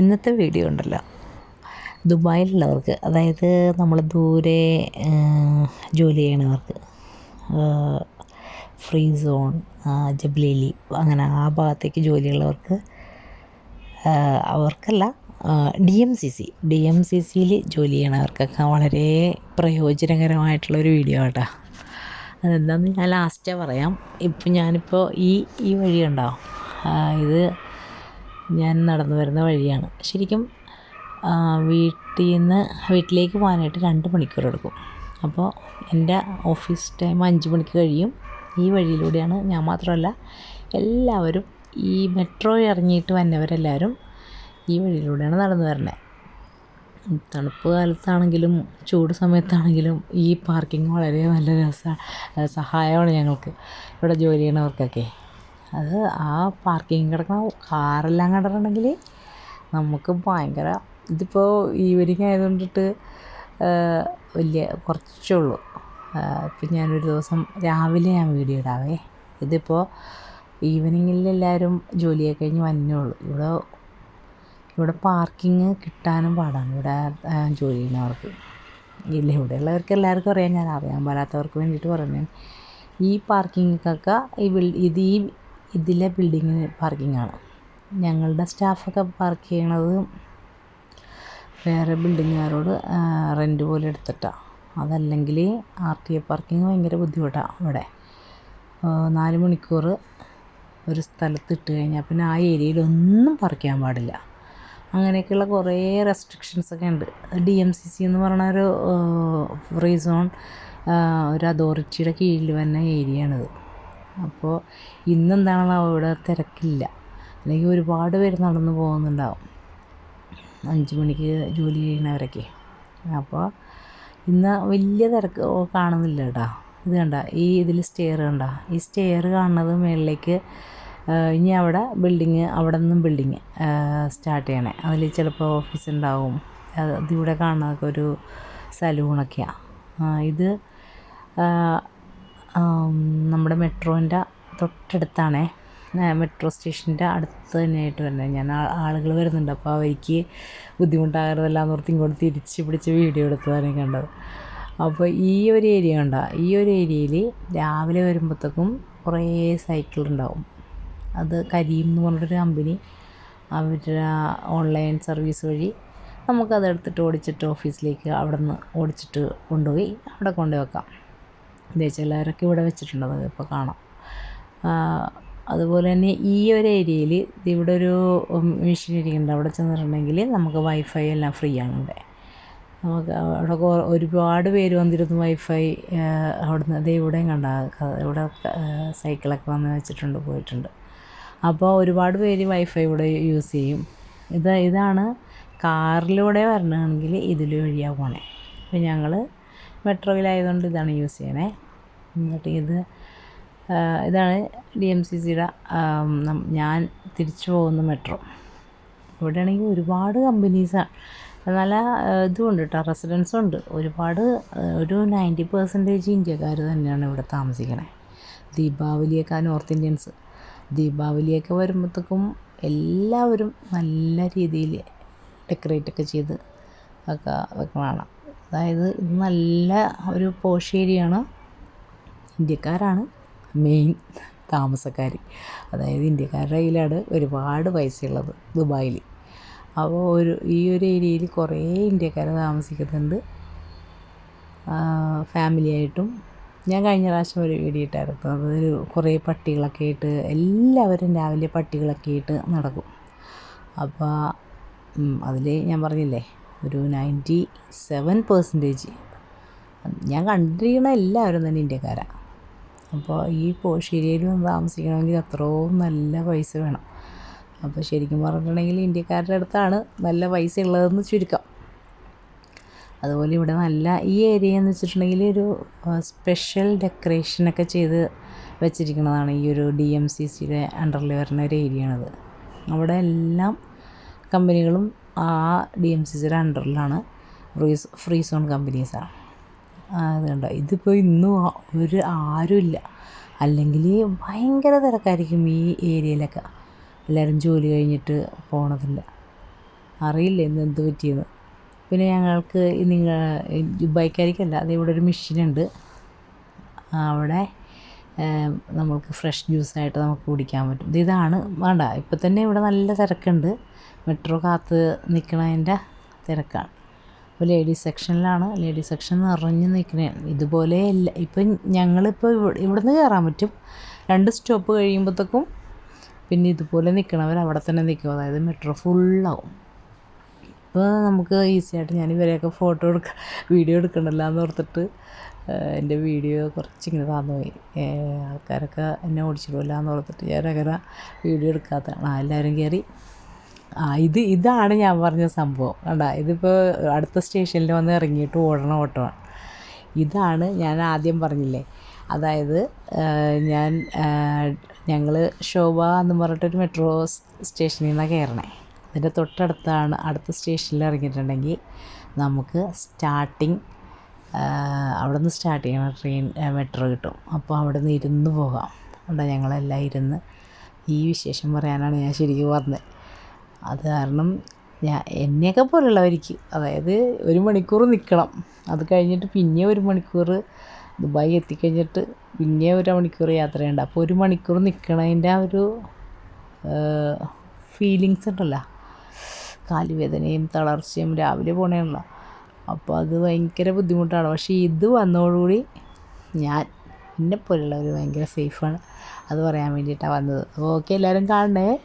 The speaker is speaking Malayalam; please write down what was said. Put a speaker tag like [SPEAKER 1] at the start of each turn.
[SPEAKER 1] ഇന്നത്തെ വീഡിയോ ഉണ്ടല്ലോ. ദുബായിലുള്ളവർക്ക് അതായത് നമ്മൾ ദൂരെ ജോലി ചെയ്യണവർക്ക് ഫ്രീ സോൺ ജബ്ലേലി അങ്ങനെ ആ ഭാഗത്തേക്ക് ജോലിയുള്ളവർക്ക് അവർക്കല്ല D M C C D M C സിയിൽ ജോലി ചെയ്യണവർക്കൊക്കെ വളരെ പ്രയോജനകരമായിട്ടുള്ളൊരു വീഡിയോ കേട്ടോ അതെന്താണെന്ന് ഞാൻ ലാസ്റ്റേ പറയാം. ഇപ്പം ഞാനിപ്പോൾ ഈ ഈ വഴി ഉണ്ടാവും ഇത് ഞാൻ നടന്നു വരുന്ന വഴിയാണ്. ശരിക്കും വീട്ടിൽ നിന്ന് വീട്ടിലേക്ക് പോകാനായിട്ട് രണ്ട് മണിക്കൂർ എടുക്കും. അപ്പോൾ എന്റെ ഓഫീസ് ടൈം അഞ്ച് മണിക്ക് കഴിയും. ഈ വഴിയിലൂടെയാണ് ഞാൻ മാത്രമല്ല എല്ലാവരും ഈ മെട്രോ ഇറങ്ങിയിട്ട് വന്നവരെല്ലാവരും ഈ വഴിയിലൂടെയാണ് നടന്നു വരുന്നത്. തണുപ്പ് കാലത്താണെങ്കിലും ചൂട് സമയത്താണെങ്കിലും ഈ പാർക്കിംഗ് വളരെ നല്ല രസ സഹായമാണ് ഞങ്ങൾക്ക്. ഇവിടെ ജോലി ചെയ്യണവർക്കൊക്കെ അത് ആ പാർക്കിംഗ് കിടക്കണ കാറെല്ലാം കണ്ടിട്ടുണ്ടെങ്കിൽ നമുക്ക് ഭയങ്കര ഇതിപ്പോൾ ഈവനിങ് ആയതുകൊണ്ടിട്ട് വലിയ കുറച്ചേ ഉള്ളൂ. ഇപ്പം ഞാനൊരു ദിവസം രാവിലെ ഞാൻ വീഡിയോ ഇടാവേ. ഇതിപ്പോൾ ഈവനിങ്ങിൽ എല്ലാവരും ജോലിയൊക്കെ കഴിഞ്ഞ് വന്നേ ഉള്ളൂ. ഇവിടെ ഇവിടെ പാർക്കിങ് കിട്ടാനും പാടാണ്. ഇവിടെ ജോലി ചെയ്യുന്നവർക്ക്. ഇല്ല ഇവിടെയുള്ളവർക്ക് എല്ലാവർക്കും അറിയാം. ഞാൻ അറിയാൻ പാടാത്തവർക്ക് വേണ്ടിയിട്ട് പറയുന്നത് ഈ പാർക്കിങ്ങൊക്കെ ഈ ബിൽ ഇത് ഈ ഇതിലെ ബിൽഡിങ് പാർക്കിങ്ങാണ് ഞങ്ങളുടെ സ്റ്റാഫൊക്കെ പാർക്ക് ചെയ്യണത് വേറെ ബിൽഡിങ്ങുകാരോട് റെന്റ് പോലെ എടുത്തിട്ടാണ് അതല്ലെങ്കിൽ ആർ ടി എ പാർക്കിങ് ഭയങ്കര ബുദ്ധിമുട്ടാണ് ഇവിടെ നാല് മണിക്കൂർ ഒരു സ്ഥലത്ത് ഇട്ട് കഴിഞ്ഞാൽ പിന്നെ ആ ഏരിയയിലൊന്നും പാർക്ക് ചെയ്യാൻ പാടില്ല. അങ്ങനെയൊക്കെയുള്ള കുറേ റെസ്ട്രിക്ഷൻസൊക്കെ ഉണ്ട്. ഡി എം സി സി എന്ന് പറയുന്ന ഒരു ഫ്രീ സോൺ ഒരു അതോറിറ്റിയുടെ കീഴിൽ വരുന്ന ഏരിയയാണിത് അപ്പോൾ ഇന്നെന്താണെന്ന് അവിടെ തിരക്കില്ല. അല്ലെങ്കിൽ ഒരുപാട് പേര് നടന്നു പോകുന്നുണ്ടാവും. അഞ്ച് മണിക്ക് ജോലി ചെയ്യുന്നവരൊക്കെ. അപ്പോൾ ഇന്ന് വലിയ തിരക്ക് കാണുന്നില്ല കേട്ടോ. ഇത് കണ്ട ഈ ഇതിൽ സ്റ്റെയർ കണ്ട. ഈ സ്റ്റെയർ കാണുന്നത് മുകളിലേക്ക് ഇനി അവിടെ ബിൽഡിങ് അവിടെ നിന്നും ബിൽഡിങ് സ്റ്റാർട്ട് ചെയ്യണേ. അതിൽ ചിലപ്പോൾ ഓഫീസ് ഉണ്ടാവും. ഇതിവിടെ കാണുന്നതൊക്കെ ഒരു സലൂണൊക്കെയാണ് ഇത് നമ്മുടെ മെട്രോന്റെ തൊട്ടടുത്താണേ. മെട്രോ സ്റ്റേഷന്റെ അടുത്ത് തന്നെയായിട്ട് വരുന്നത് ഞാൻ ആളുകൾ വരുന്നുണ്ട്. അപ്പോൾ അവർക്ക് ബുദ്ധിമുട്ടാകരുതല്ല എന്നോർത്ത് ഇങ്ങോട്ട് തിരിച്ച് പിടിച്ച് വീഡിയോ എടുത്തതാണ് കണ്ടത്. അപ്പോൾ ഈ ഒരു ഏരിയ കണ്ടോ? ഈ ഒരു ഏരിയയിൽ രാവിലെ വരുമ്പോഴത്തേക്കും കുറേ സൈക്കിൾ ഉണ്ടാവും. അത് കരീം എന്ന് പറഞ്ഞൊരു കമ്പനി അവരുടെ ഓൺലൈൻ സർവീസ് വഴി നമുക്കത് എടുത്തിട്ട് ഓടിച്ചിട്ട് ഓഫീസിലേക്ക് അവിടെ നിന്ന് ഓടിച്ചിട്ട് കൊണ്ടുപോയി അവിടെ കൊണ്ടുപോയി വെക്കാം ദേശീയക്കാരൊക്കെ ഇവിടെ വെച്ചിട്ടുണ്ട് അത് ഇപ്പോൾ കാണാം അതുപോലെ തന്നെ ഈ ഒരു ഏരിയയിൽ ഇവിടെ ഒരു മെഷീൻ ഇരിക്കുന്നുണ്ട്. അവിടെ ചെന്നിട്ടുണ്ടെങ്കിൽ നമുക്ക് വൈഫൈ എല്ലാം ഫ്രീ ആണ് ഇവിടെ. നമുക്ക് അവിടെ ഒരുപാട് പേര് വന്നിരുന്നു വൈഫൈ അവിടുന്ന് അതേ ഇവിടെയും കണ്ട ഇവിടെ സൈക്കിളൊക്കെ വന്ന് വെച്ചിട്ടുണ്ട് പോയിട്ടുണ്ട്. അപ്പോൾ ഒരുപാട് പേര് വൈഫൈ ഇവിടെ യൂസ് ചെയ്യും. ഇത് ഇതാണ് കാറിലൂടെ വരണമെങ്കിൽ ഇതിൽ വഴിയാണ് പോണേ. അപ്പോൾ ഞങ്ങൾ മെട്രോയിലായതുകൊണ്ട് ഇതാണ് യൂസ് ചെയ്യണേ. എന്നിട്ട് ഇത് ഇതാണ് ഡി എം സി സിയുടെ ഞാൻ തിരിച്ചു പോകുന്ന മെട്രോ. ഇവിടെ ആണെങ്കിൽ ഒരുപാട് കമ്പനീസാണ് നല്ല ഇതും കേട്ടോ റെസിഡൻസും ഉണ്ട്. ഒരുപാട് ഒരു നയന്റി പെർസെന്റേജ് ഇന്ത്യക്കാർ തന്നെയാണ് ഇവിടെ താമസിക്കണേ. ദീപാവലിയൊക്കെ നോർത്ത് ഇന്ത്യൻസ്. ദീപാവലിയൊക്കെ വരുമ്പോഴത്തേക്കും എല്ലാവരും നല്ല രീതിയിൽ ഡെക്കറേറ്റൊക്കെ ചെയ്ത് ഒക്കെ വെക്കണതാണ് അതായത് ഇത് നല്ല ഒരു പോഷ് ഏരിയയാണ് ഇന്ത്യക്കാരാണ് മെയിൻ താമസക്കാർ അതായത് ഇന്ത്യക്കാരുടെ കയ്യിലാണ് ഒരുപാട് പൈസയുള്ളത് ദുബായിൽ അപ്പോൾ ഒരു ഈ ഒരു ഏരിയയിൽ കുറേ ഇന്ത്യക്കാർ താമസിക്കുന്നുണ്ട്. ഫാമിലിയായിട്ടും ഞാൻ കഴിഞ്ഞ പ്രാവശ്യം ഒരു വീഡിയോ ഇട്ടായിരുന്നു. അതൊരു കുറേ പട്ടികളൊക്കെ ആയിട്ട് എല്ലാവരും രാവിലെ പട്ടികളൊക്കെ ആയിട്ട് നടക്കും. അപ്പോൾ അതിൽ ഞാൻ പറഞ്ഞില്ലേ ഒരു നയന്റി സെവൻ പെർസെന്റേജ് ഞാൻ കണ്ടിരിക്കുന്ന എല്ലാവരും തന്നെ ഇന്ത്യക്കാരാണ് അപ്പോൾ ഈ പോഷേരിയയിൽ വന്ന് താമസിക്കണമെങ്കിൽ അത്രയും നല്ല പൈസ വേണം. അപ്പോൾ ശരിക്കും പറഞ്ഞിട്ടുണ്ടെങ്കിൽ ഇന്ത്യക്കാരുടെ അടുത്താണ് നല്ല പൈസ ഉള്ളതെന്ന് ചുരുക്കം. അതുപോലെ ഇവിടെ നല്ല ഈ ഏരിയ എന്ന് വെച്ചിട്ടുണ്ടെങ്കിൽ ഒരു സ്പെഷ്യൽ ഡെക്കറേഷനൊക്കെ ചെയ്ത് വെച്ചിരിക്കുന്നതാണ് ഈ ഒരു ഡി എം സി സിയുടെ അണ്ടറിൽ വരുന്ന ഒരു ഏരിയ ആണത്. അവിടെ എല്ലാം കമ്പനികളും ആ ഡി എം സി സിയുടെ അണ്ടറിലാണ് ഫ്രീ ഫ്രീ സോൺ കമ്പനീസാണ് അത് കണ്ടോ? ഇതിപ്പോൾ ഇന്നും ഒരു ആരുമില്ല അല്ലെങ്കിൽ ഭയങ്കര തിരക്കായിരിക്കും ഈ ഏരിയയിലൊക്കെ. എല്ലാവരും ജോലി കഴിഞ്ഞിട്ട് പോണതില്ല. അറിയില്ല ഇന്ന് എന്ത് പറ്റിയെന്ന്. പിന്നെ ഞങ്ങൾക്ക് നിങ്ങൾ ബൈക്കായിരിക്കല്ല അത് ഇവിടെ ഒരു മെഷീനുണ്ട് അവിടെ ഏം, നമുക്ക് ഫ്രഷ് ജ്യൂസായിട്ട് നമുക്ക് കുടിക്കാൻ പറ്റും. ഇത് ഇതാണ് വേണ്ട ഇപ്പം തന്നെ ഇവിടെ നല്ല തിരക്കുണ്ട്. മെട്രോ കാത്ത് നിൽക്കണതിന്റെ തിരക്കാണ്. അപ്പോൾ ലേഡീസ് സെക്ഷനിലാണ്. ലേഡീസ് സെക്ഷൻ നിറഞ്ഞ് നിൽക്കണേ. ഇതുപോലെ അല്ല ഇപ്പം ഞങ്ങളിപ്പോൾ ഇവിടെ ഇവിടുന്ന് കയറാൻ പറ്റും. രണ്ട് സ്റ്റോപ്പ് കഴിയുമ്പോഴത്തേക്കും പിന്നെ ഇതുപോലെ നിൽക്കണവർ അവിടെ തന്നെ നിൽക്കും. അതായത് മെട്രോ ഫുള്ളാവും. ഇപ്പോൾ നമുക്ക് ഈസിയായിട്ട് ഞാൻ ഇവരെയൊക്കെ ഫോട്ടോ എടുക്ക വീഡിയോ എടുക്കണ്ടല്ലോ എന്ന് ഓർത്തിട്ട് എന്റെ വീഡിയോ കുറച്ചിങ്ങനെ താന്നു പോയി ഏഹ്, ആൾക്കാരൊക്കെ എന്നെ ഓടിച്ചിടുമല്ലോ എന്ന് ഓർത്തിട്ട് ഞാനങ്ങനെ വീഡിയോ എടുക്കാത്തതാണ്. ആ എല്ലാവരും കയറി. ആ ഇത് ഇതാണ് ഞാൻ പറഞ്ഞ സംഭവം. കണ്ട ഇതിപ്പോൾ അടുത്ത സ്റ്റേഷനിൽ വന്ന് ഇറങ്ങിയിട്ട് ഓടണ ഓട്ടമാണ്. ഇതാണ് ഞാൻ ആദ്യം പറഞ്ഞില്ലേ? അതായത് ഞാൻ ഞങ്ങൾ ശോഭ എന്ന് പറഞ്ഞിട്ടൊരു മെട്രോ സ്റ്റേഷനിൽ നിന്നാണ് കയറണേ. അതിന്റെ തൊട്ടടുത്താണ് അടുത്ത സ്റ്റേഷനിൽ ഇറങ്ങിയിട്ടുണ്ടെങ്കിൽ നമുക്ക് സ്റ്റാർട്ടിങ് അവിടെ നിന്ന് സ്റ്റാർട്ട് ചെയ്യണം ട്രെയിൻ മെട്രോ കിട്ടും. അപ്പോൾ അവിടെ നിന്ന് ഇരുന്ന് പോകാം. അവിടെ ഞങ്ങളെല്ലാം ഇരുന്ന് ഈ വിശേഷം പറയാനാണ് ഞാൻ ശരിക്കും പറഞ്ഞത്. അത് കാരണം ഞാൻ എന്നെയൊക്കെ പോലുള്ളവർക്ക് അതായത് ഒരു മണിക്കൂർ നിൽക്കണം അത് കഴിഞ്ഞിട്ട് പിന്നെ ഒരു മണിക്കൂർ ദുബായി എത്തിക്കഴിഞ്ഞിട്ട് പിന്നെ ഒരു മണിക്കൂർ യാത്രയുണ്ട്. അപ്പോൾ ഒരു മണിക്കൂർ നിൽക്കണതിന്റെ ആ ഒരു ഫീലിങ്സ് ഉണ്ടല്ലോ. കാലുവേദനയും തളർച്ചയും രാവിലെ പോണേയുള്ള അപ്പോൾ അത് ഭയങ്കര ബുദ്ധിമുട്ടാണ്. പക്ഷേ ഇത് വന്നതോടുകൂടി ഞാൻ എന്നെപ്പോലുള്ളവർ ഭയങ്കര സേഫാണ് അത് പറയാൻ വേണ്ടിയിട്ടാണ് വന്നത്. ഓക്കെ എല്ലാവരും കാണണേ.